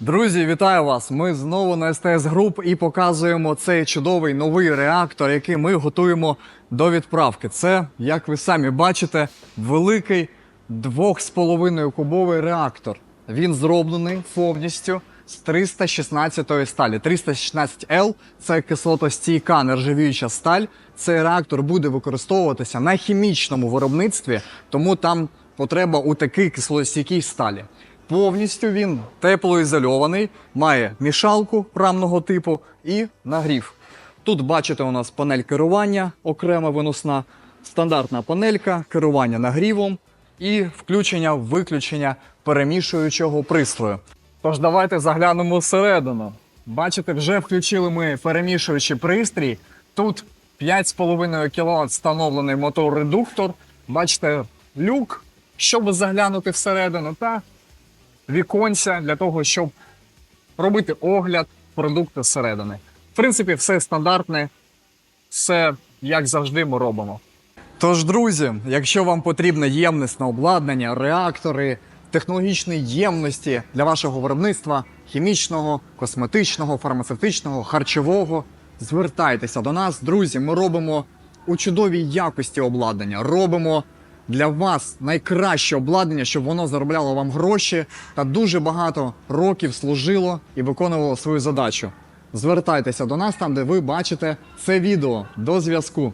Друзі, вітаю вас! Ми знову на СТС Груп і показуємо цей чудовий новий реактор, який ми готуємо до відправки. Це, як ви самі бачите, великий 2,5 кубовий реактор. Він зроблений повністю з 316 сталі. 316L – це кислотостійка нержавіюча сталь. Цей реактор буде використовуватися на хімічному виробництві, тому там потреба у такій кислотостійкій сталі. Повністю він теплоізольований, має мішалку рамного типу і нагрів. Тут бачите, у нас панель керування окрема виносна, стандартна панелька, керування нагрівом і включення-виключення перемішуючого пристрою. Тож давайте заглянемо всередину. Бачите, вже включили ми перемішуючий пристрій. Тут 5,5 кВт встановлений мотор-редуктор. Бачите, люк, щоб заглянути всередину, та віконця для того, щоб робити огляд продукту зсередини. В принципі, все стандартне, все як завжди ми робимо. Тож, друзі, якщо вам потрібне ємнісне обладнання, реактори, технологічні ємності для вашого виробництва хімічного, косметичного, фармацевтичного, харчового, звертайтеся до нас, друзі. Ми робимо у чудовій якості обладнання, робимо для вас найкраще обладнання, щоб воно заробляло вам гроші та дуже багато років служило і виконувало свою задачу. Звертайтеся до нас там, де ви бачите це відео. До зв'язку.